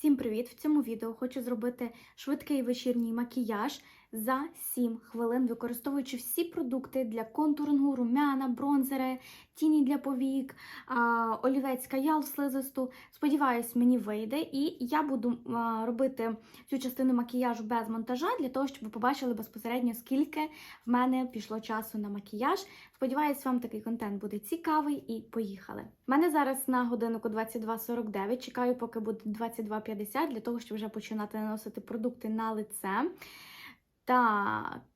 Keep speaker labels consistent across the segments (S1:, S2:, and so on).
S1: Всім привіт! В цьому відео хочу зробити швидкий вечірній макіяж за 7 хвилин, використовуючи всі продукти для контурингу, румяна, бронзери, тіні для повік, олівець каял слизисту. Сподіваюсь, мені вийде. І я буду робити цю частину макіяжу без монтажа, для того, щоб ви побачили безпосередньо, скільки в мене пішло часу на макіяж. Сподіваюсь, вам такий контент буде цікавий і поїхали. У мене зараз на годиннику 22.49. Чекаю, поки буде 22.50, для того, щоб вже починати наносити продукти на лице. Так, е,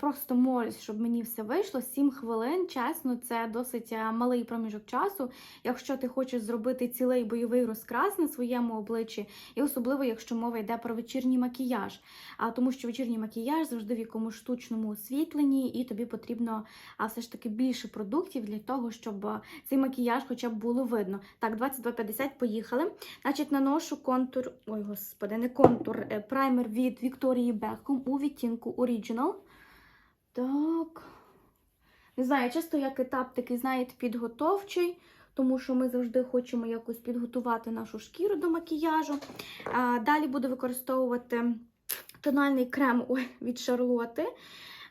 S1: просто молюсь, щоб мені все вийшло. 7 хвилин, чесно, це досить е, малий проміжок часу. Якщо ти хочеш зробити цілий бойовий розкрас на своєму обличчі, і особливо, якщо мова йде про вечірній макіяж. А тому що вечірній макіяж завжди в якомусь штучному освітленні, і тобі потрібно а, все ж таки більше продуктів для того, щоб е, цей макіяж хоча б було видно. Так, 22.50, поїхали. Значить, наношу контур, ой, господи, не контур, е, праймер від Вікторії Бекхом у відтінку Original. Так. Не знаю, часто як етап такий, знаєте, підготовчий, тому що ми завжди хочемо якось підготувати нашу шкіру до макіяжу. А, далі буду використовувати тональний крем від Шарлоти.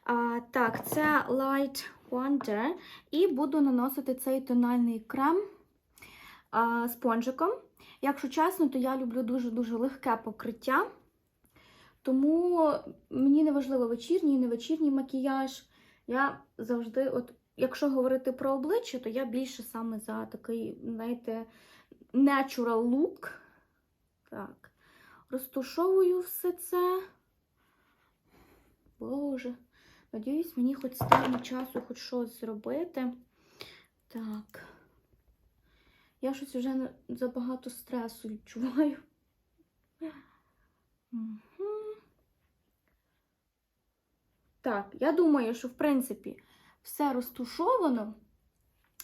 S1: А, так, це Light Wonder. І буду наносити цей тональний крем а, спонжиком. Якщо чесно, то я люблю дуже-дуже легке покриття. Тому мені не важливо вечірній, не вечірній макіяж. Я завжди, от, якщо говорити про обличчя, то я більше саме за такий, знаєте, natural look. Так, розтушовую все це. Боже, надіюсь, мені хоч стане часу хоч щось зробити. Так. Я щось вже забагато стресу відчуваю. Так, я думаю, що в принципі все розтушовано.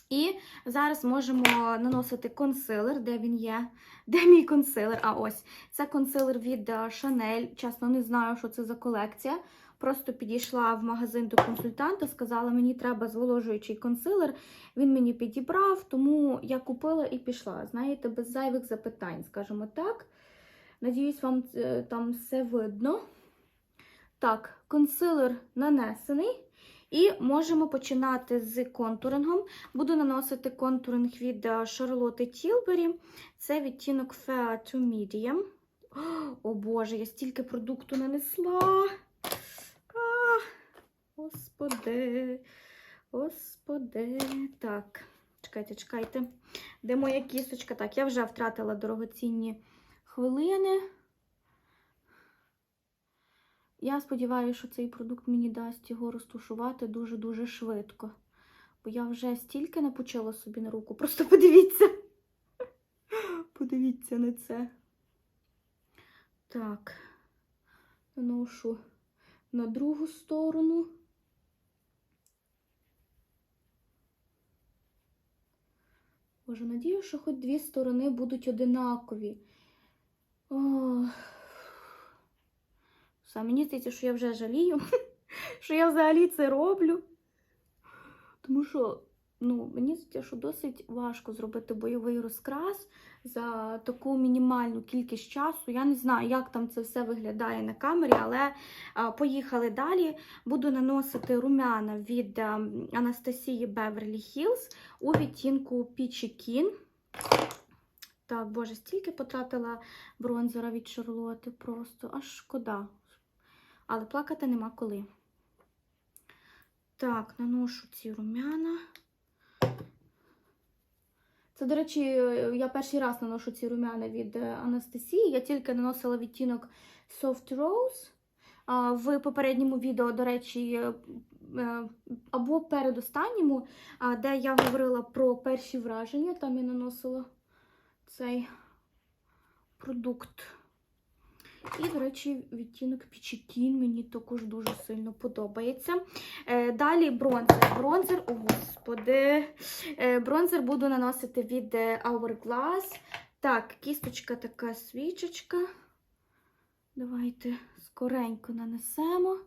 S1: І зараз можемо наносити консилер, де він є. Де мій консилер? А ось це консилер від е, Chanel. Чесно, не знаю, що це за колекція. Просто підійшла в магазин до консультанта, сказала, мені треба зволожуючий консилер. Він мені підібрав, тому я купила і пішла. Знаєте, без зайвих запитань, скажімо так. Надіюсь, вам е, там все видно. Так, консилер нанесений. І можемо починати з контурингом. Буду наносити контуринг від е, Шарлотти Тілбері. Це відтінок Fair to Medium. О Боже, я стільки продукту нанесла. А, господи, господи. Так, чекайте, чекайте. Де моя кісточка? Так, я вже втратила дорогоцінні хвилини. Я сподіваюся, що цей продукт мені дасть його розтушувати дуже-дуже швидко. Бо я вже стільки не почала собі на руку. Просто подивіться. Подивіться на це. Так, наношу на другу сторону. Боже, надію, що хоч дві сторони будуть одинакові. Ох. Все, мені здається, що я вже жалію, що я взагалі це роблю. Тому що, ну, мені здається, що досить важко зробити бойовий розкрас за таку мінімальну кількість часу. Я не знаю, як там це все виглядає на камері, але а, поїхали далі. Буду наносити румяна від а, Анастасії Beverly Hills у відтінку Peachy Keen. Так, боже, стільки потратила бронзера від Шарлоти, просто аж шкода. Але плакати нема коли. Так, наношу ці румяна. Це, до речі, я перший раз наношу ці румяна від е, Анастасії. Я тільки наносила відтінок Soft Rose. В попередньому відео, до речі, е, е, або передостанньому, де я говорила про перші враження, там я наносила цей продукт. І, до речі, відтінок Пічекін мені також дуже сильно подобається. Е, Далі бронзер. Бронзер, о господи. Е, Бронзер буду наносити від е, Hourglass. Так, кісточка така свічечка. Давайте скоренько нанесемо.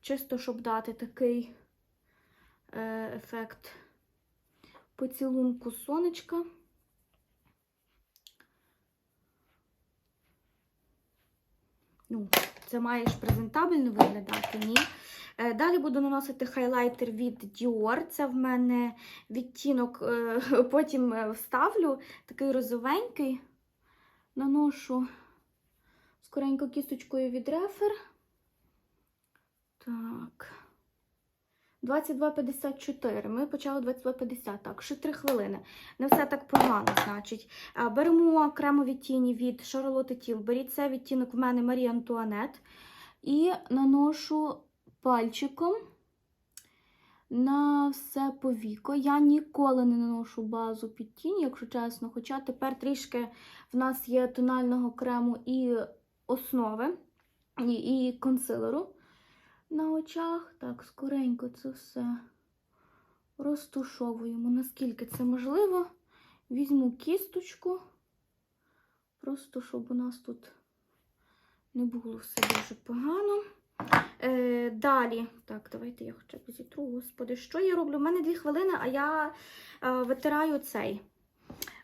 S1: Чисто, щоб дати такий ефект поцілунку сонечка. Ну, це має ж презентабельно виглядати, ні? Е, Далі буду наносити хайлайтер від Dior. Це в мене відтінок, е, потім е, вставлю такий розовенький. Наношу скоренько кісточкою від рефер. Так. 22.54. Ми почали 22.50. Так, ще 3 хвилини. Не все так погано, значить. Беремо кремові тіні від Charlotte Tilbury. Це відтінок в мене Марі Антуанет. І наношу пальчиком на все повіко. Я ніколи не наношу базу під тінь, якщо чесно. Хоча тепер трішки в нас є тонального крему і основи, і, і консилеру на очах. Так, скоренько це все розтушовуємо, наскільки це можливо. Візьму кісточку, просто щоб у нас тут не було все дуже погано. Е, далі, так, давайте я хоча б зітру, господи, що я роблю? У мене дві хвилини, а я е, витираю цей.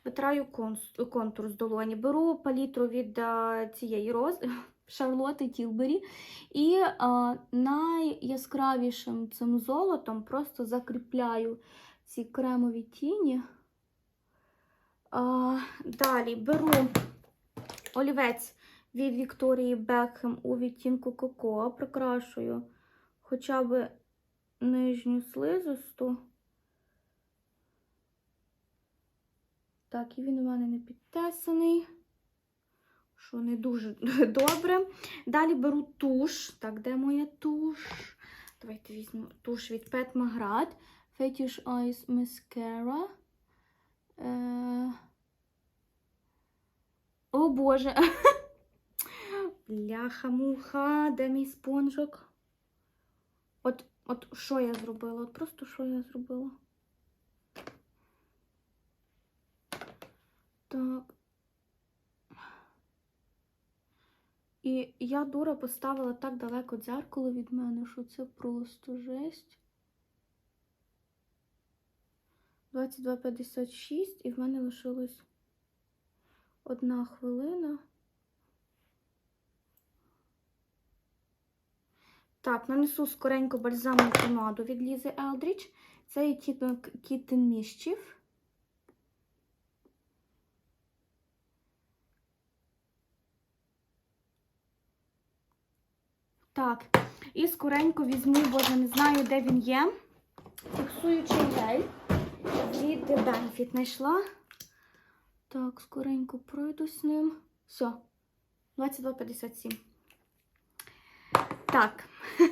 S1: Витираю контур з долоні. Беру палітру від е, цієї роз... Шарлоти Тілбері. І е, найяскравішим цим золотом просто закріпляю ці кремові тіні. А, далі беру олівець від Вікторії Бекхем у відтінку Коко. Прикрашую хоча б нижню слизисту. Так, і він у мене не підтесаний, що не дуже добре. Далі беру туш. Так, де моя туш? Давайте візьму туш від Pet Magrat. Fetish Eyes Mascara. Е... О Боже! Бляха-муха, де мій спонжик? От, от що я зробила? От просто що я зробила? Так. І я дура поставила так далеко дзеркало від мене, що це просто жесть. 22.56 і в мене лишилось одна хвилина. Так, нанесу скоренько бальзамну помаду від Лізи Елдріч. Це відтінок Kitten Mischief. Так, і скоренько візьму, бо я не знаю, де він є. Фіксуючий гель від Benefit знайшла. Так, скоренько пройду з ним. Все, 22,57. Так,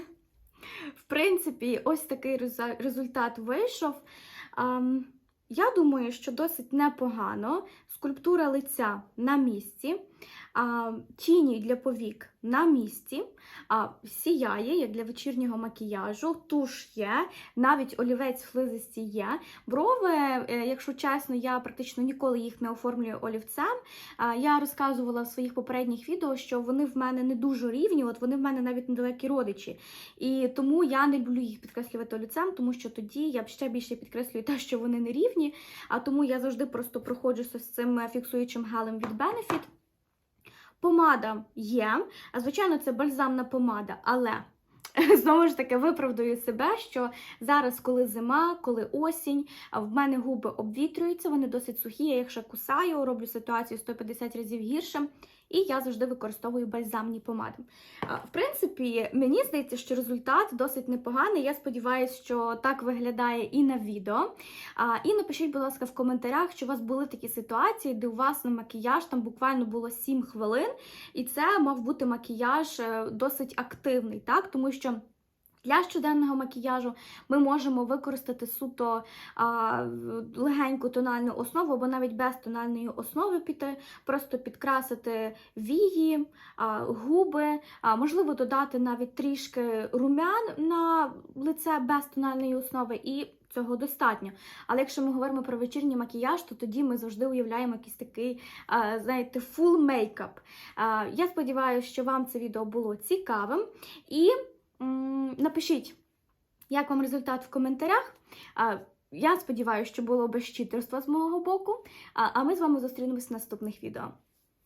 S1: в принципі, ось такий результат вийшов. Я думаю, що досить непогано. Скульптура лиця на місці, тіні для повік на місці, а, сіяє, як для вечірнього макіяжу, туш є, навіть олівець флизисті є. Брови, е, якщо чесно, я практично ніколи їх не оформлюю олівцем. А, Я розказувала в своїх попередніх відео, що вони в мене не дуже рівні, от вони в мене навіть недалекі родичі. І тому я не люблю їх підкреслювати олівцем, тому що тоді я б ще більше підкреслюю те, що вони не рівні. А тому я завжди просто проходжуся з цим фіксуючим гелем від Benefit. Помада є. А звичайно, це бальзамна помада, але. Знову ж таки, виправдую себе, що зараз, коли зима, коли осінь, в мене губи обвітрюються, вони досить сухі. Я їх ще кусаю, роблю ситуацію 150 разів гірше. І я завжди використовую бальзамні помади. В принципі, мені здається, що результат досить непоганий. Я сподіваюся, що так виглядає і на відео. І напишіть, будь ласка, в коментарях, що у вас були такі ситуації, де у вас на макіяж там буквально було 7 хвилин, і це мав бути макіяж е, досить активний, так? Тому що. Для щоденного макіяжу ми можемо використати суто а, легеньку тональну основу, або навіть без тональної основи піти, просто підкрасити вії, а, губи, а, можливо, додати навіть трішки румян на лице без тональної основи. і Цього достатньо. Але якщо ми говоримо про вечірній макіяж, то тоді ми завжди уявляємо якийсь такий, знаєте, full мейкап. Я сподіваюся, що вам це відео було цікавим. І напишіть, як вам результат в коментарях. Я сподіваюся, що було без читерства з мого боку. А ми з вами зустрінемось в наступних відео.